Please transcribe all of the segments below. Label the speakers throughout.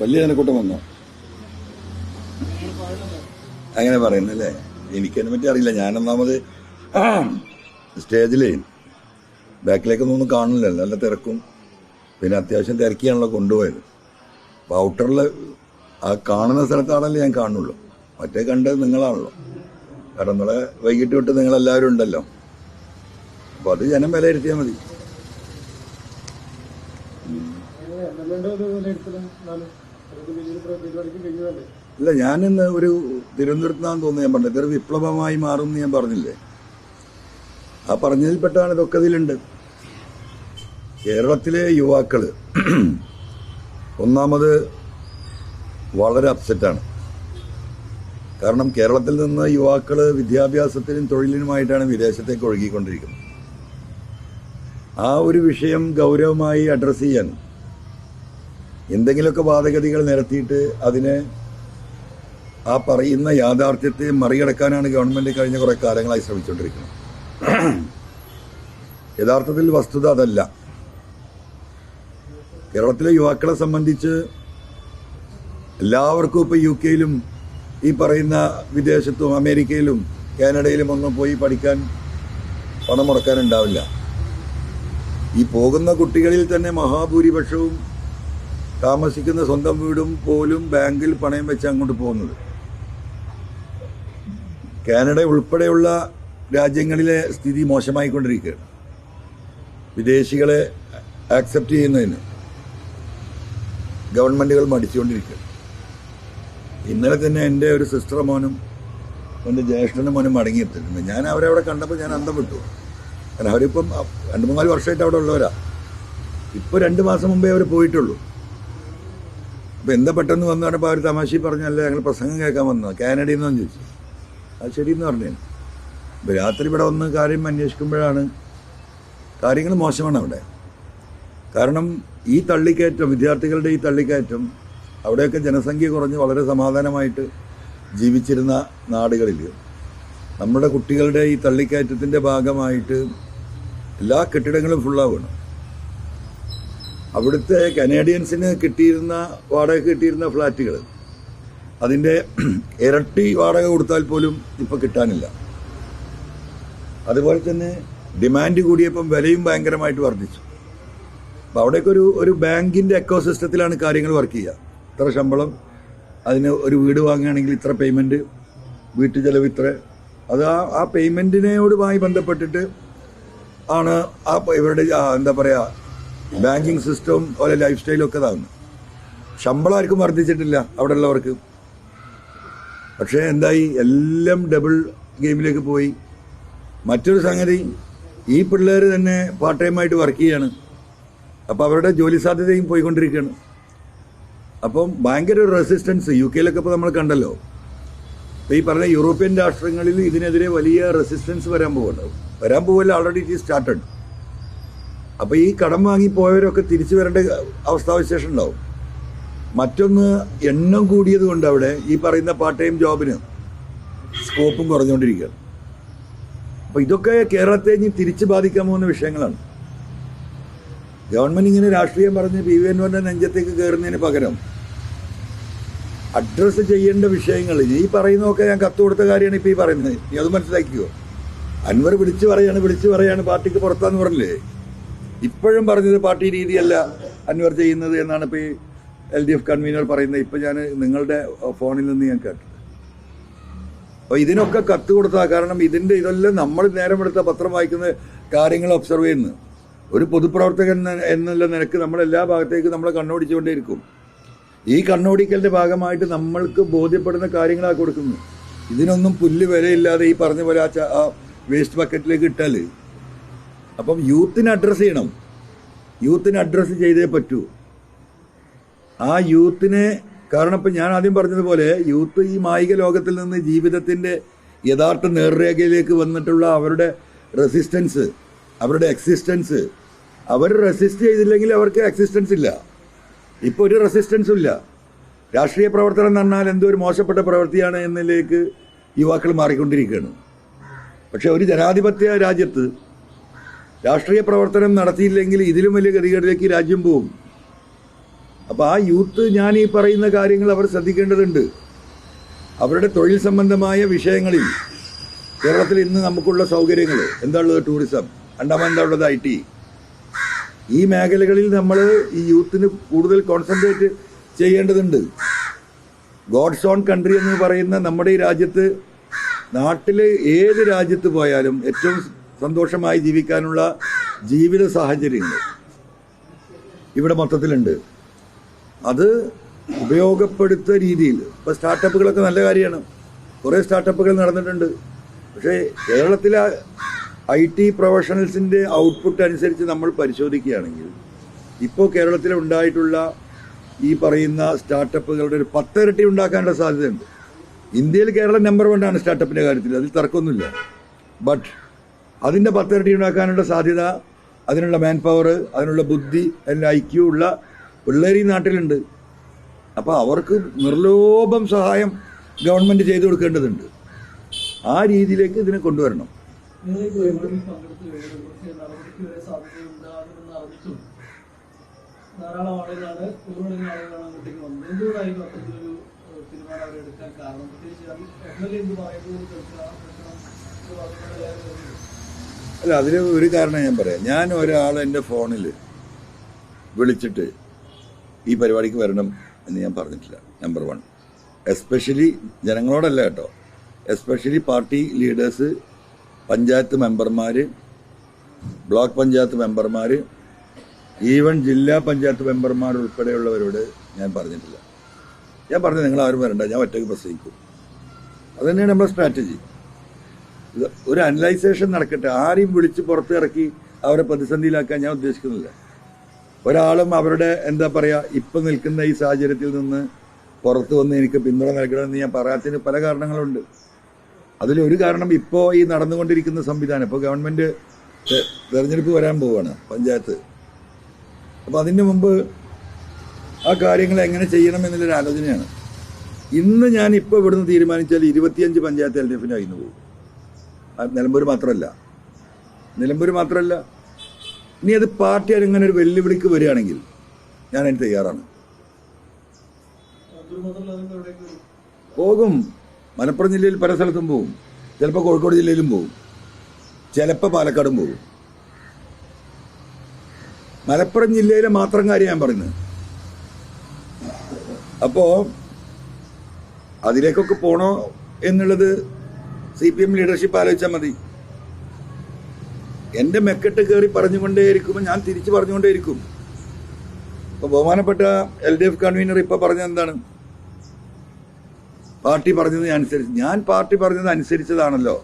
Speaker 1: വലിയ ജനക്കൂട്ടം വന്നോ? അങ്ങനെ പറയുന്നല്ലേ എനിക്കതിനെ പറ്റി അറിയില്ല. ഞാനൊന്നാമത് സ്റ്റേജിലേ ബാക്കിലേക്കൊന്നും ഒന്നും കാണില്ലല്ലോ നല്ല തിരക്കും. പിന്നെ അത്യാവശ്യം തിരക്കിയാണല്ലോ കൊണ്ടുപോയത്. അപ്പോൾ ഔട്ടറിൽ ആ കാണുന്ന സ്ഥലത്താണല്ലോ ഞാൻ കാണുള്ളൂ. മറ്റേ കണ്ടത് നിങ്ങളാണല്ലോ. കാരണം നിങ്ങളെ വൈകിട്ട് വിട്ട് നിങ്ങളെല്ലാവരും ഉണ്ടല്ലോ. അപ്പോൾ അത് ജനം വിലയിരുത്തിയാൽ മതി
Speaker 2: എംഎൽഎയുടെ ഒരു വിലയിരുത്തലും എന്നാലും അതൊക്കെ വലിയൊരു പരിപാടിക്ക് കഴിഞ്ഞതല്ലേ
Speaker 1: ഇല്ല ഞാനിന്ന് ഒരു തിരുവനന്തപുരത്ത് നിന്നാന്ന് തോന്നുന്നു ഞാൻ പറഞ്ഞത്. ഇതൊരു വിപ്ലവമായി മാറും എന്ന് ഞാൻ പറഞ്ഞില്ലേ? ആ പറഞ്ഞതിൽപ്പെട്ടാണ് ഇതൊക്കെ ഇതിലുണ്ട്. കേരളത്തിലെ യുവാക്കൾ ഒന്നാമത് വളരെ അപ്സെറ്റാണ്. കാരണം കേരളത്തിൽ നിന്ന് യുവാക്കൾ വിദ്യാഭ്യാസത്തിനും തൊഴിലിനുമായിട്ടാണ് വിദേശത്തേക്ക് ഒഴുകിക്കൊണ്ടിരിക്കുന്നത്. ആ ഒരു വിഷയം ഗൗരവമായി അഡ്രസ്സ് ചെയ്യാൻ എന്തെങ്കിലുമൊക്കെ വാദഗതികൾ നിരത്തിയിട്ട് അതിനെ ആ പറയുന്ന യാഥാർത്ഥ്യത്തെ മറികടക്കാനാണ് ഗവൺമെന്റ് കഴിഞ്ഞ കുറെ കാലങ്ങളായി ശ്രമിച്ചുകൊണ്ടിരിക്കുന്നത്. യഥാർത്ഥത്തിൽ വസ്തുത അതല്ല. കേരളത്തിലെ യുവാക്കളെ സംബന്ധിച്ച് എല്ലാവർക്കും ഇപ്പൊ യു കെയിലും ഈ പറയുന്ന വിദേശത്തും അമേരിക്കയിലും കാനഡയിലും ഒന്നും പോയി പഠിക്കാൻ പണം മുടക്കാനുണ്ടാവില്ല. ഈ പോകുന്ന കുട്ടികളിൽ തന്നെ മഹാഭൂരിപക്ഷവും താമസിക്കുന്ന സ്വന്തം വീടും പോലും ബാങ്കിൽ പണയം വെച്ച് അങ്ങോട്ട് പോകുന്നത്. കാനഡ ഉൾപ്പെടെയുള്ള രാജ്യങ്ങളിലെ സ്ഥിതി മോശമായിക്കൊണ്ടിരിക്കുകയാണ്. വിദേശികളെ ആക്സെപ്റ്റ് ചെയ്യുന്നതിന് ഗവൺമെന്റുകൾ മടിച്ചുകൊണ്ടിരിക്കുകയാണ്. ഇന്നലെ തന്നെ എന്റെ ഒരു സിസ്റ്റർ മോനും എന്റെ ജ്യേഷ്ഠനും മോനും മടങ്ങിയെത്തിയിട്ടുണ്ട് ഞാൻ അവരെ അവിടെ കണ്ടപ്പോൾ ഞാൻ അന്തം വിട്ടു. കാരണം അവരിപ്പം രണ്ട് മൂന്നാൽ വർഷമായിട്ട് അവിടെ ഉള്ളവരാ. ഇപ്പോൾ രണ്ട് മാസം മുമ്പേ അവർ പോയിട്ടുള്ളൂ. അപ്പോൾ എന്താ പെട്ടെന്ന് വന്നു പറഞ്ഞപ്പോൾ അവർ തമാശ പറഞ്ഞല്ലേ ഞങ്ങൾ പ്രസംഗം കേൾക്കാൻ വന്നത്? കാനഡയിൽ നിന്നും ചോദിച്ചു. അത് ശരിയെന്ന് പറഞ്ഞു. അപ്പോൾ രാത്രി ഇവിടെ വന്ന് കാര്യം അന്വേഷിക്കുമ്പോഴാണ് കാര്യങ്ങൾ മോശമാണ് അവിടെ. കാരണം ഈ തള്ളിക്കയറ്റം വിദ്യാർത്ഥികളുടെ ഈ തള്ളിക്കയറ്റം അവിടെയൊക്കെ ജനസംഖ്യ കുറഞ്ഞ് വളരെ സമാധാനമായിട്ട് ജീവിച്ചിരുന്ന നാടുകളിൽ നമ്മുടെ കുട്ടികളുടെ ഈ തള്ളിക്കയറ്റത്തിന്റെ ഭാഗമായിട്ട് എല്ലാ കെട്ടിടങ്ങളും ഫുള്ളാവുകയാണ് അവിടുത്തെ കനേഡിയൻസിന് കിട്ടിയിരുന്ന വാടക കിട്ടിയിരുന്ന ഫ്ലാറ്റുകൾ അതിന്റെ ഇരട്ടി വാടക കൊടുത്താൽ പോലും ഇപ്പം കിട്ടാനില്ല. അതുപോലെ തന്നെ ഡിമാൻഡ് കൂടിയപ്പം വിലയും ഭയങ്കരമായിട്ട് വർദ്ധിച്ചു. അപ്പം അവിടെയൊക്കെ ഒരു ഒരു ബാങ്കിന്റെ എക്കോ സിസ്റ്റത്തിലാണ് കാര്യങ്ങൾ വർക്ക് ചെയ്യുക. ഇത്ര ശമ്പളം അതിന് ഒരു വീട് വാങ്ങുകയാണെങ്കിൽ ഇത്ര പേയ്മെന്റ് വീട്ടു ചെലവ് ഇത്ര. അത് ആ ആ പേയ്മെന്റിനോടുമായി ബന്ധപ്പെട്ടിട്ട് ആണ് ആ ഇവരുടെ എന്താ പറയുക ബാങ്കിങ് സിസ്റ്റവും അതുപോലെ ലൈഫ് സ്റ്റൈലും ഒക്കെ ഇതാകുന്നു ശമ്പളം ആർക്കും വർദ്ധിച്ചിട്ടില്ല അവിടെ ഉള്ളവർക്ക് പക്ഷേ എന്തായി? എല്ലാം ഡബിൾ ഗെയിമിലേക്ക് പോയി. മറ്റൊരു സംഗതി ഈ പിള്ളേർ തന്നെ പാർട്ട് ടൈമായിട്ട് വർക്ക് ചെയ്യാണ്. അപ്പോൾ അവരുടെ ജോലി സാധ്യതയും പോയിക്കൊണ്ടിരിക്കുകയാണ്. അപ്പം ഭയങ്കര ഒരു റെസിസ്റ്റൻസ് യു കെയിലൊക്കെ ഇപ്പോൾ നമ്മൾ കണ്ടല്ലോ. ഇപ്പോൾ ഈ പറഞ്ഞ യൂറോപ്യൻ രാഷ്ട്രങ്ങളിൽ ഇതിനെതിരെ വലിയ റെസിസ്റ്റൻസ് വരാൻ പോകുന്നുണ്ടാവും വരാൻ പോവല്ല ഓൾറെഡി ഇറ്റ് ഈസ് സ്റ്റാർട്ടഡ് അപ്പോൾ ഈ കടം വാങ്ങി പോയവരൊക്കെ തിരിച്ചു വരേണ്ട അവസ്ഥാവിശേഷം ഉണ്ടാവും. മറ്റൊന്ന് എണ്ണം കൂടിയത് കൊണ്ട് അവിടെ ഈ പറയുന്ന പാർട്ട് ടൈം ജോബിന് സ്കോപ്പും കുറഞ്ഞുകൊണ്ടിരിക്കുകയാണ്. അപ്പോൾ ഇതൊക്കെ കേരളത്തെ ഇനി തിരിച്ചു ബാധിക്കാൻ പോകുന്ന വിഷയങ്ങളാണ്. ഗവൺമെന്റ് ഇങ്ങനെ രാഷ്ട്രീയം പറഞ്ഞ് പി വി എൻവറിന്റെ നെഞ്ചത്തേക്ക് കയറുന്നതിന് പകരം അഡ്രസ്സ് ചെയ്യേണ്ട വിഷയങ്ങൾ ഈ പറയുന്നതൊക്കെ ഞാൻ കത്ത് കൊടുത്ത കാര്യമാണ് ഇപ്പോൾ ഈ പറയുന്നത്. നീ അത് മനസ്സിലാക്കിയോ അൻവർ വിളിച്ചു പറയാണ് വിളിച്ചു പറയാണ് പാർട്ടിക്ക് പുറത്താന്ന് പറഞ്ഞില്ലേ? ഇപ്പോഴും പറഞ്ഞത് പാർട്ടി രീതിയല്ല അന്വർ ചെയ്യുന്നത് എന്നാണ് ഇപ്പോൾ ഈ എൽ ഡി എഫ് കൺവീനർ പറയുന്നത്. ഇപ്പം ഞാൻ നിങ്ങളുടെ ഫോണിൽ നിന്ന് ഞാൻ കേട്ടു അപ്പോൾ ഇതിനൊക്കെ കത്ത് കൊടുത്താൽ കാരണം ഇതിന്റെ ഇതെല്ലാം നമ്മൾ നേരമെടുത്ത പത്രം വായിക്കുന്ന കാര്യങ്ങൾ ഒബ്സർവ് ചെയ്യുന്നു. ഒരു പൊതുപ്രവർത്തകൻ എന്ന- എന്നുള്ള നിലയ്ക്ക് നമ്മളെല്ലാ ഭാഗത്തേക്കും നമ്മളെ കണ്ണോടിച്ചുകൊണ്ടേയിരിക്കും. ഈ കണ്ണോടിക്കലിന്റെ ഭാഗമായിട്ട് നമ്മൾക്ക് ബോധ്യപ്പെടുന്ന കാര്യങ്ങളാണ് കൊടുക്കുന്നത്. ഇതിനൊന്നും പുല്ല് വിലയില്ലാതെ ഈ പറഞ്ഞ പോലെ ആ വേസ്റ്റ് ബക്കറ്റിലേക്ക് ഇട്ടാൽ അപ്പം യൂത്തിനെ അഡ്രസ്സ് ചെയ്യണം. യൂത്തിനെ അഡ്രസ്സ് ചെയ്തേ പറ്റൂ. ആ യൂത്തിനെ കാരണം ഇപ്പം ഞാൻ ആദ്യം പറഞ്ഞതുപോലെ യൂത്ത് ഈ മായിക ലോകത്തിൽ നിന്ന് ജീവിതത്തിന്റെ യഥാർത്ഥ നേർരേഖയിലേക്ക് വന്നിട്ടുള്ള അവരുടെ റെസിസ്റ്റൻസ് അവരുടെ എക്സിസ്റ്റൻസ് അവർ റെസിസ്റ്റ് ചെയ്തില്ലെങ്കിൽ അവർക്ക് എക്സിസ്റ്റൻസ് ഇല്ല. ഇപ്പോൾ ഒരു റെസിസ്റ്റൻസും ഇല്ല. രാഷ്ട്രീയ പ്രവർത്തനം എന്ന് പറഞ്ഞാൽ എന്തോ ഒരു മോശപ്പെട്ട പ്രവൃത്തിയാണ് എന്നതിലേക്ക് യുവാക്കൾ മാറിക്കൊണ്ടിരിക്കുകയാണ്. പക്ഷേ ഒരു ജനാധിപത്യ രാജ്യത്ത് രാഷ്ട്രീയ പ്രവർത്തനം നടത്തിയില്ലെങ്കിൽ ഇതിലും വലിയ ഗതികേടിലേക്ക് രാജ്യം പോവും. അപ്പോൾ ആ യൂത്ത് ഞാൻ ഈ പറയുന്ന കാര്യങ്ങൾ അവർ ശ്രദ്ധിക്കേണ്ടതുണ്ട്. അവരുടെ തൊഴിൽ സംബന്ധമായ വിഷയങ്ങളിൽ കേരളത്തിൽ ഇന്ന് നമുക്കുള്ള സൗകര്യങ്ങൾ എന്താണുള്ളത് ടൂറിസം അണ്ടമാൻ എന്താ ഉള്ളത് ഐ ടി. ഈ മേഖലകളിൽ നമ്മൾ ഈ യൂത്തിന് കൂടുതൽ കോൺസെൻട്രേറ്റ് ചെയ്യേണ്ടതുണ്ട്. ഗോഡ്സ് ഓൺ കൺട്രി എന്ന് പറയുന്ന നമ്മുടെ ഈ രാജ്യത്ത് നാട്ടിൽ ഏത് രാജ്യത്ത് പോയാലും ഏറ്റവും സന്തോഷമായി ജീവിക്കാനുള്ള ജീവിത സാഹചര്യങ്ങൾ ഇവിടെ മൊത്തത്തിലുണ്ട്. അത് ഉപയോഗപ്പെടുത്ത രീതിയിൽ ഇപ്പോൾ സ്റ്റാർട്ടപ്പുകളൊക്കെ നല്ല കാര്യമാണ്. കുറേ സ്റ്റാർട്ടപ്പുകൾ നടന്നിട്ടുണ്ട്. പക്ഷേ കേരളത്തിലെ ഐ ടി പ്രൊഫഷണൽസിന്റെ ഔട്ട്പുട്ട് അനുസരിച്ച് നമ്മൾ പരിശോധിക്കുകയാണെങ്കിൽ ഇപ്പോൾ കേരളത്തിൽ ഉണ്ടായിട്ടുള്ള ഈ പറയുന്ന സ്റ്റാർട്ടപ്പുകളുടെ ഒരു പത്തിരട്ടി ഉണ്ടാക്കാനുള്ള സാധ്യതയുണ്ട്. ഇന്ത്യയിൽ കേരളം നമ്പർ വൺ ആണ് സ്റ്റാർട്ടപ്പിന്റെ കാര്യത്തിൽ. അതിൽ തർക്കമൊന്നുമില്ല. ബട്ട് അതിന്റെ പത്തിരട്ടി ഉണ്ടാക്കാനുള്ള സാധ്യത അതിനുള്ള മാൻ പവർ അതിനുള്ള ബുദ്ധി അതിനുള്ള ഐക്യു ഉള്ള പിള്ളേർ ഈ നാട്ടിലുണ്ട്. അപ്പോൾ അവർക്ക് നിർലോഭം സഹായം ഗവൺമെന്റ് ചെയ്തു കൊടുക്കേണ്ടതുണ്ട്. ആ രീതിയിലേക്ക് ഇതിനെ കൊണ്ടുവരണം.
Speaker 2: ധാരാളം ആളുകളാണ് കാരണം പ്രത്യേകിച്ച് കേൾക്കണം എന്ന് പറഞ്ഞുകൊണ്ട് എല്ലാവരും വരുന്നത്.
Speaker 1: അല്ല അതിന് ഒരു കാരണം ഞാൻ പറയാം. ഞാൻ ഒരാൾ എന്റെ ഫോണിൽ വിളിച്ചിട്ട് ഈ പരിപാടിക്ക് വരണം എന്ന് ഞാൻ പറഞ്ഞിട്ടില്ല നമ്പർ വൺ എസ്പെഷ്യലി ജനങ്ങളോടല്ല കേട്ടോ. എസ്പെഷ്യലി പാർട്ടി ലീഡേഴ്സ് പഞ്ചായത്ത് മെമ്പർമാർ ബ്ലോക്ക് പഞ്ചായത്ത് മെമ്പർമാർ ഈവൻ ജില്ലാ പഞ്ചായത്ത് മെമ്പർമാർ ഉൾപ്പെടെയുള്ളവരോട് ഞാൻ പറഞ്ഞിട്ടില്ല. ഞാൻ പറഞ്ഞു നിങ്ങൾ ആരും വരണ്ട ഞാൻ ഒറ്റയ്ക്ക് പ്രസംഗിക്കും. അത് തന്നെയാണ് നമ്മുടെ സ്ട്രാറ്റജി ഒരു അനലൈസേഷൻ നടക്കട്ടെ. ആരെയും വിളിച്ച് പുറത്തിറക്കി അവരെ പ്രതിസന്ധിയിലാക്കാൻ ഞാൻ ഉദ്ദേശിക്കുന്നില്ല. ഒരാളും അവരുടെ എന്താ പറയുക ഇപ്പം നിൽക്കുന്ന ഈ സാഹചര്യത്തിൽ നിന്ന് പുറത്തു വന്ന് എനിക്ക് പിന്തുണ നൽകണമെന്ന് ഞാൻ പറയാത്തതിന് പല കാരണങ്ങളുണ്ട്. അതിലൊരു കാരണം ഇപ്പോൾ ഈ നടന്നുകൊണ്ടിരിക്കുന്ന സംവിധാനം ഇപ്പോൾ ഗവൺമെന്റ് തെരഞ്ഞെടുപ്പ് വരാൻ പോവുകയാണ് പഞ്ചായത്ത്. അപ്പോൾ അതിന് മുമ്പ് ആ കാര്യങ്ങൾ എങ്ങനെ ചെയ്യണം എന്നുള്ളൊരു ആലോചനയാണ്. ഇന്ന് ഞാൻ ഇപ്പോൾ ഇവിടുന്ന് തീരുമാനിച്ചാൽ ഇരുപത്തിയഞ്ച് പഞ്ചായത്ത് എൽ ഡി എഫിന് അയിന്ന് പോകും. നിലമ്പൂർ മാത്രമല്ല. നിലമ്പൂർ മാത്രമല്ല ഇനി അത് പാർട്ടി അങ്ങനെ ഒരു വെല്ലുവിളിക്ക് വരികയാണെങ്കിൽ ഞാൻ അതിന് തയ്യാറാണ്. പോകും. മലപ്പുറം ജില്ലയിൽ പല സ്ഥലത്തും പോകും. ചിലപ്പോൾ കോഴിക്കോട് ജില്ലയിലും പോകും. ചിലപ്പോൾ പാലക്കാടും പോകും. മലപ്പുറം ജില്ലയിലെ മാത്രം കാര്യം ഞാൻ പറയുന്നത്. അപ്പോൾ അതിലേക്കൊക്കെ പോണോ എന്നുള്ളത് സി പി എം ലീഡർഷിപ്പ് ആലോചിച്ചാൽ മതി. എന്റെ മെക്കെട്ട് കയറി പറഞ്ഞുകൊണ്ടേയിരിക്കുമ്പോൾ ഞാൻ തിരിച്ചു പറഞ്ഞുകൊണ്ടേയിരിക്കും. ഇപ്പോൾ ബഹുമാനപ്പെട്ട എൽ ഡി എഫ് കൺവീനർ ഇപ്പോൾ പറഞ്ഞത് എന്താണ്? പാർട്ടി പറഞ്ഞത് അനുസരിച്ച്. ഞാൻ പാർട്ടി പറഞ്ഞത് അനുസരിച്ചതാണല്ലോ.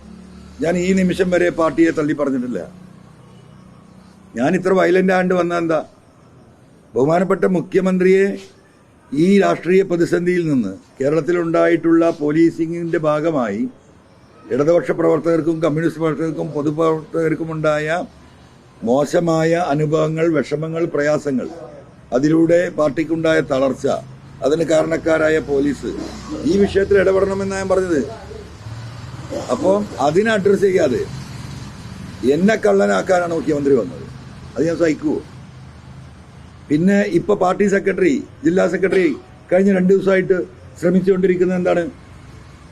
Speaker 1: ഞാൻ ഈ നിമിഷം വരെ പാർട്ടിയെ തള്ളി പറഞ്ഞിട്ടില്ല. ഞാൻ ഇത്ര വയലന്റ് ആണ്ട് വന്ന എന്താ? ബഹുമാനപ്പെട്ട മുഖ്യമന്ത്രിയെ ഈ രാഷ്ട്രീയ പ്രതിസന്ധിയിൽ നിന്ന് കേരളത്തിലുണ്ടായിട്ടുള്ള പോലീസിങ്ങിന്റെ ഭാഗമായി ഇടതുപക്ഷ പ്രവർത്തകർക്കും കമ്മ്യൂണിസ്റ്റ് പ്രവർത്തകർക്കും പൊതുപ്രവർത്തകർക്കുമുണ്ടായ മോശമായ അനുഭവങ്ങൾ വിഷമങ്ങൾ പ്രയാസങ്ങൾ. അതിലൂടെ പാർട്ടിക്കുണ്ടായ തളർച്ച. അതിന് കാരണക്കാരായ പോലീസ്. ഈ വിഷയത്തിൽ ഇടപെടണമെന്നാണ് ഞാൻ പറഞ്ഞത്. അപ്പോൾ അതിനെ അഡ്രസ് ചെയ്യാതെ എന്നെ കള്ളനാക്കാനാണ് മുഖ്യമന്ത്രി വന്നത്. അത് ഞാൻ സഹിക്കുവോ പിന്നെ ഇപ്പൊ പാർട്ടി സെക്രട്ടറി ജില്ലാ സെക്രട്ടറി കഴിഞ്ഞ രണ്ട് ദിവസമായിട്ട് ശ്രമിച്ചുകൊണ്ടിരിക്കുന്നത് എന്താണ്?